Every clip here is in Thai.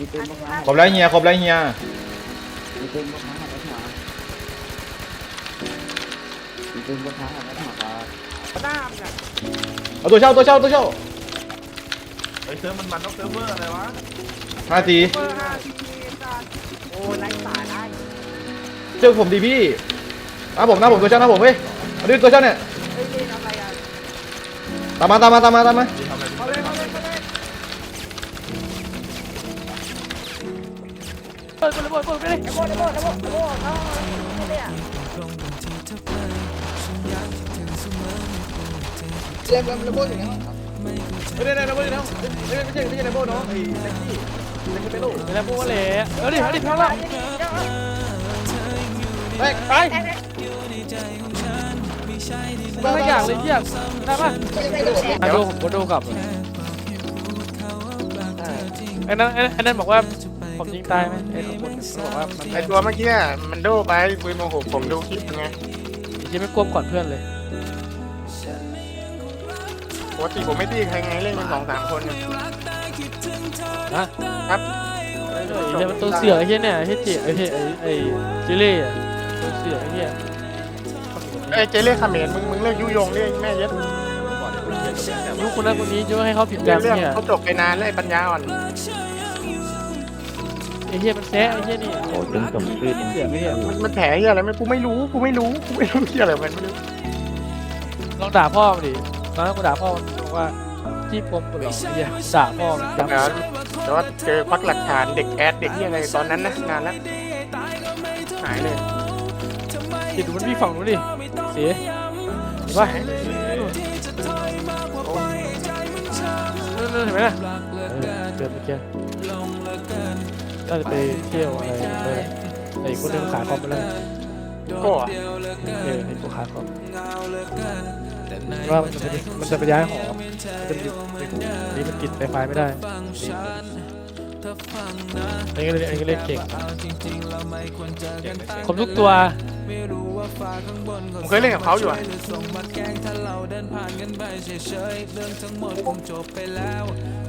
มีปืนบนฟ้าครบแล้วเฮียครบแล้วเฮียมีปืนบนฟ้าหันรถหัวมีปืนบนฟ้าหันรถหัวครับหน้ามึงอะเอาตัวเช่าตัวเช่าตัวเช่าไอ้เซิร์ฟมันมันต้องเซิร์ฟเวอร์อะไรวะห้าทีเบอร์ห้าทีทีสัตว์โอ้ไร้สาระเชื่อผมดีพี่หน้าผมหน้าผมตัวเช่าหน้าผมเว้ยมาดิตัวเช่าเนี่ยเฮ้เล่นอะไรอะตามมาตามมาตามมาตามมา เอาเลยเอาเลยเอาเลย เปิดเปิดเปิดเปิดไปเลยไอ้โบ้ไอ้โบ้ไอ้โบ้ไอ้โบ้เอาเอาเนี่ยเล่นเล่นเล่นโบอยู่ในห้องไม่ได้เล่นโบอยู่ในห้องไม่ใช่ไม่ใช่ไม่ใช่ในโบ้เนาะไอ้แท็กซี่แท็กซี่เปโร่ไม่ได้พูดว่าเละเอาดิเอาดิพังละแตกไปไม่ให้อยางเลยเยี่ยมได้ปะโดผมก็โดกลับไอ้นั่นไอ้ไอ้นั่นบอกว่า ผมยิงตายไหมไอ้คนคนบอกว่ามันไอตัวเมื่อกี้อะมันโดไปปืนโมโหผมดูคลิปไงยังไม่กลัวก่อนเพื่อนเลยปกติผมไม่ตีใครไงเล่นกันสองสามคนเนี่ยนะครับไอ้เหี้ยมันตัวเสือไอ้เหี้ยเนี่ยไอ้เหี้ยเจ๊ไอ้เหี้ยไอ้ไอ้เจเล่อะตัวเสือไอ้เหี้ยเอ้ยเจเล่เขมรมึงมึงเลิกยุยงเรื่องแม่เย็ดยุคคนนั้นคนนี้ยุให้เขาผิดแบเรื่อบงเนี่ยเขาจบไปนานแล้วไอ้ปัญญาอ่อน ไอ้เหี้ยมันแซะไอ้เหี้ยนี่โอ้ยจนจบชื่อเสือไอ้เหี้ยมันมันแถเหี้ยอะไรไม่กูไม่รู้กูไม่รู้กูไม่รู้เหี้ยอะไรมันไม่รู้ลองด่าพ่อมันดิตอนนั้นกูด่าพ่อมันบอกว่าที่ปมปลอกไอ้เหี้ยด่าพ่อมันแต่ย้ำว่าแต่ว่าเจอควักหลักฐานเด็กแอดเด็กเหี้ยอะไรตอนนั้นนะนานแล้วหายเลยคิดดูมันพี่ฝั่งนู้นดิเสียเห็นปะนู่นนู่นเห็นไหมน่ะเดินเมื่อกี้ น่าจะไปเที่ยวอะไรไปไอ้คนเดินขายคอมไปแล้วโก้อะเออไอ้พวกขายคอมว่ามันจะไปมันจะไปย้ายหอมันจะอยู่นี่มันติดไฟไฟไม่ได้ไอ้ก็เลยไอ้ก็เล่นเก่งครบทุกตัวผมเคยเล่นกับเขาอยู่อะ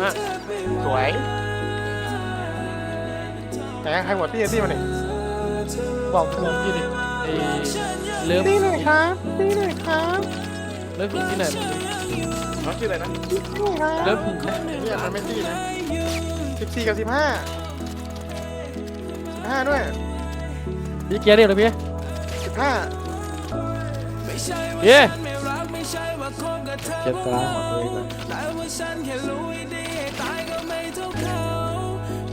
มาสวยแต่ใครหัวตี้ตี้มาหนิบอกเพื่อนพี่ดิไอ้เลิฟตี้หน่อยครับตี้หน่อยครับเลิฟผิงที่ไหนน้องชื่ออะไรนะตี้หน่อยครับเลิฟผิงนะเนี่ยมันไม่ตี้นะสิบสี่กับสิบห้าสิบห้าด้วยพี่เกียร์เรียกเลยพี่สิบห้าพี่เกียร์ตาของตัวเอง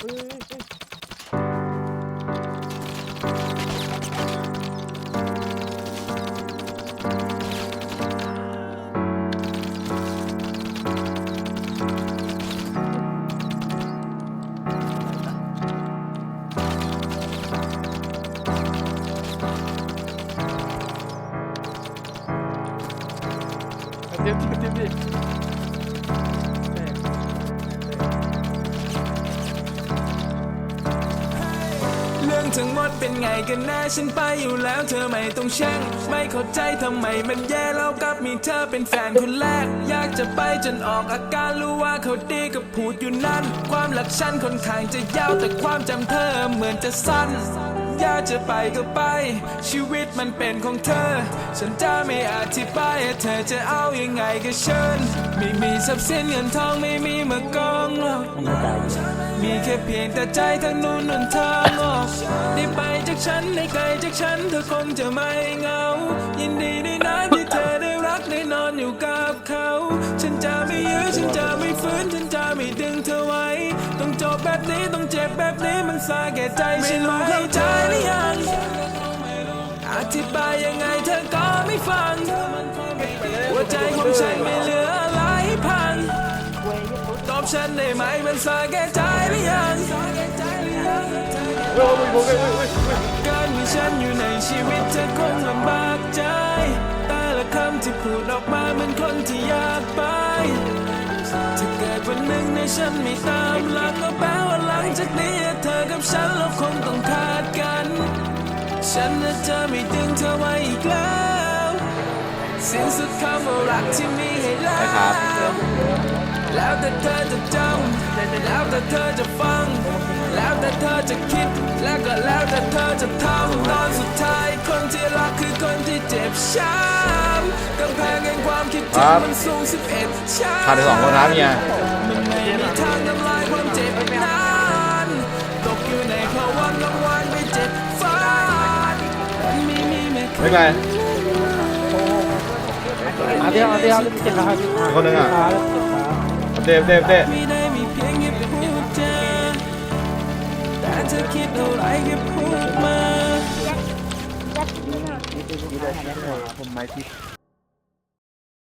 뛰어 뛰어 뛰어 뛰어 ทั้งหมดเป็นไงกันแน่ฉันไปอยู่แล้วเธอไม่ต้องแช่งไม่เข้าใจทำไมมันแย่แล้วกับมีเธอเป็นแฟนคนแรก อยากจะไปจนออกอาการรู้ว่าเขาดีกับพูดอยู่นั่น ความหลักฉันค่อนข้างจะยาวแต่ความจำเธอเหมือนจะสั้นอยากจะไปก็ไป ชีวิตมันเป็นของเธอ ฉันจะไม่อธิบายให้เธอจะเอายังไงก็เชิญ ไม่มีทรัพย์สินเงินทองไม่มีมากองหรอกมีแค่เพียงแต่ใจทั้งนู้นนั่นทางอ ได้ไปจากฉันได้ไกลจากฉันเธอคงจะไม่เหงา ยินดีด้วยนะที่เธอได้รักได้นอนอยู่กับเขา ฉันจะไม่ยื้อฉันจะไม่ฝืนฉันจะไม่ดึงเธอไว้ ต้องจบแบบนี้ต้องเจ็บแบบนี้มันสาแก่ใจฉันรู้เข้าใจหรือยังอธิบายยังไงเธอก็ไม่ฟัง หัวใจของฉันไม่เหลืออะไรพัง ตอบฉันได้ไหมมันสาแก่ใจหรือยัง การมีฉันอยู่ในชีวิตเธอคงลำบากใจ แต่ละคำที่พูดออกมาเหมือนคนที่อยากไป ถ้าเกิดวันหนึ่งในฉันไม่ตามหลังก็แปลว่าหลังจากนี้เธอกับฉันเราคงต้องขาดกัน ฉันน่ะจะไม่ดึงเธอไว้อีกแล้วสิ้นสุดคำว่ารักที่มีให้แล้วแล้วแต่เธอจะจำแล้วแต่เธอจะฟัง แล้วแต่เธอจะคิด ก็แล้วแต่เธอจะทำตอนสุดท้ายคนที่รักคือคนที่เจ็บช้ำกำแพงแห่งความคิดถึงมันสูงสิบเอ็ดชั้นขาดไปสองคนนะเมียมันไม่มีทางทำลายความเจ็บนั้นตกอยู่ในภวังค์กลางวันไม่เจ็บฟ้ามีมีไม่เคไม่ยเป็นไรมาเดียวมาเดียวเจ็ดขาคนหนึ่งอะขาเจ็ดขาเต้เต้เต้ไม่ได้มี แต่เธอคิดอะไรแค่พูดมามีปืนพกพาอาวุธหน่อยผมไม่ผิด